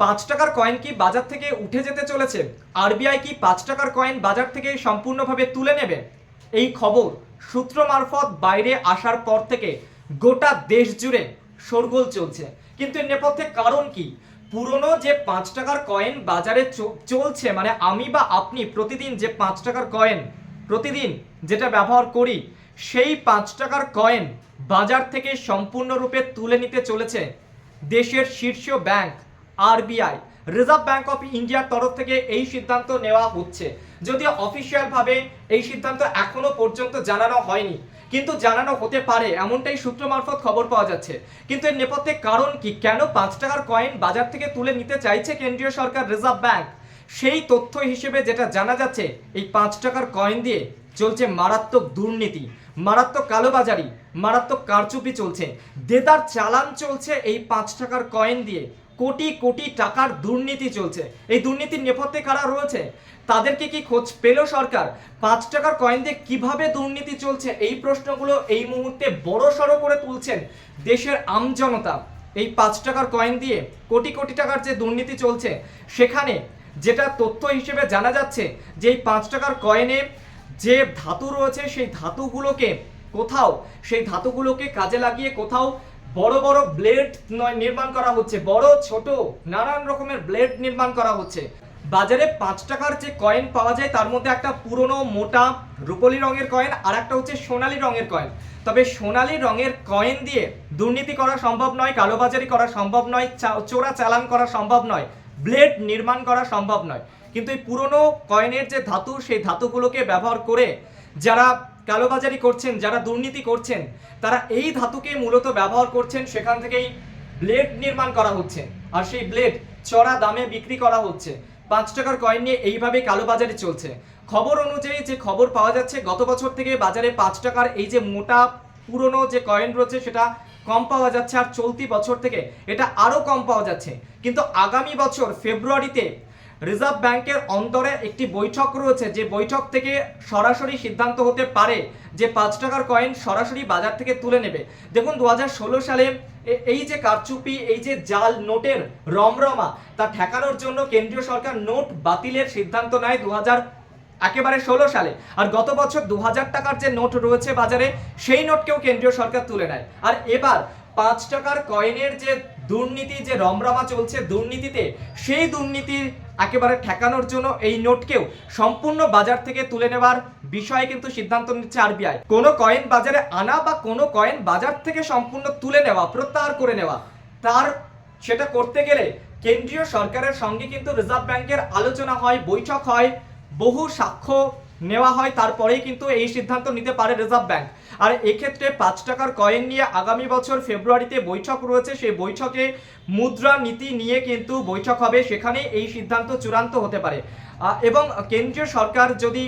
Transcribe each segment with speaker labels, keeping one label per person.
Speaker 1: পাঁচ টাকার কয়েন কি বাজার থেকে উঠে যেতে চলেছে? আরবিআই কি পাঁচ টাকার কয়েন বাজার থেকে সম্পূর্ণভাবে তুলে নেবে? এই খবর সূত্র মারফত বাইরে আসার পর থেকে গোটা দেশ জুড়ে শোরগোল চলছে। কিন্তু এর নেপথ্যে কারণ কি? পুরনো যে পাঁচ টাকার কয়েন বাজারে চলছে মানে আমি বা আপনি প্রতিদিন যে পাঁচ টাকার কয়েন প্রতিদিন যেটা ব্যবহার করি, সেই পাঁচ টাকার কয়েন বাজার থেকে সম্পূর্ণরূপে তুলে নিতে চলেছে দেশের শীর্ষ bank RBI reserve bank of ইন্ডিয়ার তরফ থেকে এই সিদ্ধান্ত নেওয়া হচ্ছে। যদিও অফিসিয়াল ভাবে এই সিদ্ধান্ত এখনও পর্যন্ত জানানো হয়নি, কিন্তু জানানো হতে পারে, এমনটাই সূত্র মারফত খবর পাওয়া যাচ্ছে। কিন্তু এর নেপথ্যে কারণ কি? কেন পাঁচ টাকার কয়েন বাজার থেকে তুলে নিতে চাইছে কেন্দ্রীয় সরকার রিজার্ভ ব্যাংক সেই তথ্য হিসেবে যেটা জানা যাচ্ছে, এই পাঁচ টাকার কয়েন দিয়ে চলছে মারাত্মক দুর্নীতি, মারাত্মক কালোবাজারি, মারাত্মক কারচুপি চলছে। দেদার চালান চলছে এই পাঁচ টাকার কয়েন দিয়ে। কোটি কোটি টাকার দুর্নীতি চলছে। এই দুর্নীতির নেপথ্যে কারা রয়েছে? তাদেরকে কি খোঁজ পেল সরকার? পাঁচ টাকার কয়েন দিয়ে কীভাবে দুর্নীতি চলছে? এই প্রশ্নগুলো এই মুহূর্তে বড় সড়ো করে তুলছেন দেশের আমজনতা এই পাঁচ টাকার কয়েন দিয়ে কোটি কোটি টাকার যে দুর্নীতি চলছে, সেখানে যেটা তথ্য হিসেবে জানা যাচ্ছে যে এই পাঁচ টাকার কয়েনে যে ধাতু রয়েছে, সেই ধাতুগুলোকে কোথাও, সেই ধাতুগুলোকে কাজে লাগিয়ে কোথাও বড় বড় ব্লেড নির্মাণ করা হচ্ছে, বড়, ছোট, নানান রকমের ব্লেড নির্মাণ করা হচ্ছে। বাজারে পাঁচ টাকার যে কয়েন পাওয়া যায়, তার মধ্যে একটা পুরনো, মোটা রূপলি রঙের কয়েন আর একটা হচ্ছে সোনালী রঙের কয়েন তবে সোনালি রঙের কয়েন দিয়ে দুর্নীতি করা সম্ভব নয়, কালোবাজারি করা সম্ভব নয় চোরা চালান করা সম্ভব নয় ব্লেড নির্মাণ করা সম্ভব নয়। কিন্তু এই পুরনো কয়েনের যে ধাতু, সেই ধাতুগুলোকে ব্যবহার করে যারা কালোবাজারি করছেন, যারা দুর্নীতি করছেন, তারা এই ধাতুকে মূলত ব্যবহার করছেন, সেখান থেকেই ব্লেড নির্মাণ করা হচ্ছে। আর সেই ব্লেড চড়া দামে বিক্রি করা হচ্ছে। পাঁচ টাকার কয়েন নিয়ে এইভাবে কালোবাজারি চলছে। খবর অনুযায়ী যে খবর পাওয়া যাচ্ছে, গত বছর থেকে বাজারে পাঁচ টাকার এই যে মোটা পুরনো যে কয়েন রয়েছে, সেটা কম পাওয়া যাচ্ছে। আর চলতি বছর থেকে এটা আরও কম পাওয়া যাচ্ছে। কিন্তু আগামী বছর ফেব্রুয়ারিতে রিজার্ভ ব্যাংকের অন্তরে একটি বৈঠক রয়েছে, যে বৈঠক থেকে সরাসরি সিদ্ধান্ত হতে পারে যে পাঁচ টাকার কয়েন সরাসরি বাজার থেকে তুলে নেবে। দেখুন দু হাজার ষোলো সালে এই যে কারচুপি, এই যে জাল নোটের রমরমা, তা ঠেকানোর জন্য কেন্দ্রীয় সরকার নোট বাতিলের সিদ্ধান্ত নেয় দু হাজার একেবারে ষোলো সালে। আর গত বছর দু হাজার টাকার যে নোট রয়েছে বাজারে, সেই নোটকেও কেন্দ্রীয় সরকার তুলে নেয়। আর এবার পাঁচ টাকার কয়েনের যে দুর্নীতি, যে রমরমা চলছে দুর্নীতিতে সেই দুর্নীতির একেবারে ঠেকানোর জন্য এই নোটকেও সম্পূর্ণ বাজার থেকে তুলে নেবার বিষয়ে কিন্তু সিদ্ধান্ত নিচ্ছে আরবিআই। কোনো কয়েন বাজারে আনা বা কোনো কয়েন বাজার থেকে সম্পূর্ণ তুলে নেওয়া, প্রত্যাহার করে নেওয়া, তার সেটা করতে গেলে কেন্দ্রীয় সরকারের সঙ্গে কিন্তু রিজার্ভ ব্যাংকের আলোচনা হয়, বৈঠক হয়, বহু সাক্ষ্য নেওয়া হয়, তারপরেই কিন্তু এই সিদ্ধান্ত নিতে পারে রিজার্ভ ব্যাংক আর এক্ষেত্রে পাঁচ টাকার কয়েন নিয়ে আগামী বছর ফেব্রুয়ারিতে বৈঠক রয়েছে, সেই বৈঠকে মুদ্রা নীতি নিয়ে কিন্তু বৈঠক হবে। সেখানে এই সিদ্ধান্ত চূড়ান্ত হতে পারে। এবং কেন্দ্রীয় সরকার যদি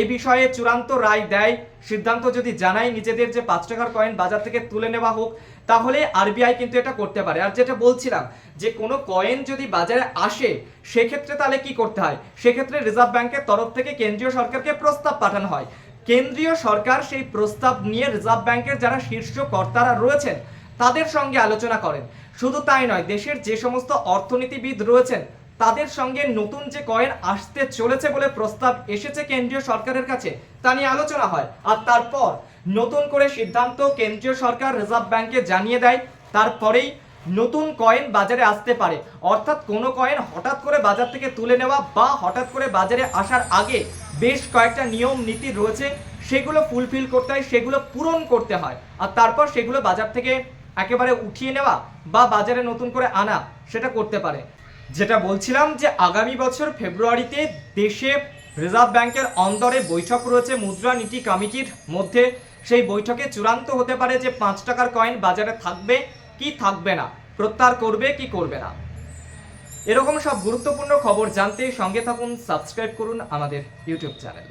Speaker 1: এ বিষয়ে চূড়ান্ত রায় দেয়। সিদ্ধান্ত যদি জানায় নিজেদের যে পাঁচ টাকার কয়েন বাজার থেকে তুলে নেওয়া হোক, তাহলে আরবিআই কিন্তু এটা করতে পারে। আর যেটা বলছিলাম যে কোনো কয়েন যদি বাজারে আসে, সেক্ষেত্রে তাহলে কি করতে হয়? সেক্ষেত্রে রিজার্ভ ব্যাংকের তরফ থেকে কেন্দ্রীয় সরকারকে প্রস্তাব পাঠানো হয়। কেন্দ্রীয় সরকার সেই প্রস্তাব নিয়ে রিজার্ভ ব্যাংকের যারা শীর্ষ কর্তারা রয়েছেন, তাদের সঙ্গে আলোচনা করেন। শুধু তাই নয়, দেশের যে সমস্ত অর্থনীতিবিদ রয়েছেন তাদের সঙ্গে নতুন যে কয়েন আসতে চলেছে বলে প্রস্তাব এসেছে কেন্দ্রীয় সরকারের কাছে, তা নিয়ে আলোচনা হয়। আর তারপর নতুন করে সিদ্ধান্ত কেন্দ্রীয় সরকার রিজার্ভ ব্যাংকে জানিয়ে দেয়, তারপরেই নতুন কয়েন বাজারে আসতে পারে। অর্থাৎ কোনো কয়েন হঠাৎ করে বাজার থেকে তুলে নেওয়া বা হঠাৎ করে বাজারে আসার আগে বেশ কয়েকটা নিয়ম, নীতি রয়েছে, সেগুলো ফুলফিল করতে হয়, সেগুলো পূরণ করতে হয়। আর তারপর সেগুলো বাজার থেকে একেবারে উঠিয়ে নেওয়া বা বাজারে নতুন করে আনা, সেটা করতে পারে। যেটা বলছিলাম যে আগামী বছর ফেব্রুয়ারিতে দেশে রিজার্ভ ব্যাংকের অন্দরে বৈঠক রয়েছে মুদ্রানীতি কমিটির মধ্যে। সেই বৈঠকে চূড়ান্ত হতে পারে যে পাঁচ টাকার কয়েন বাজারে থাকবে কি থাকবে না, প্রত্যাহার করবে কি করবে না। এরকম সব গুরুত্বপূর্ণ খবর জানতে সঙ্গে থাকুন, সাবস্ক্রাইব করুন আমাদের ইউটিউব চ্যানেল।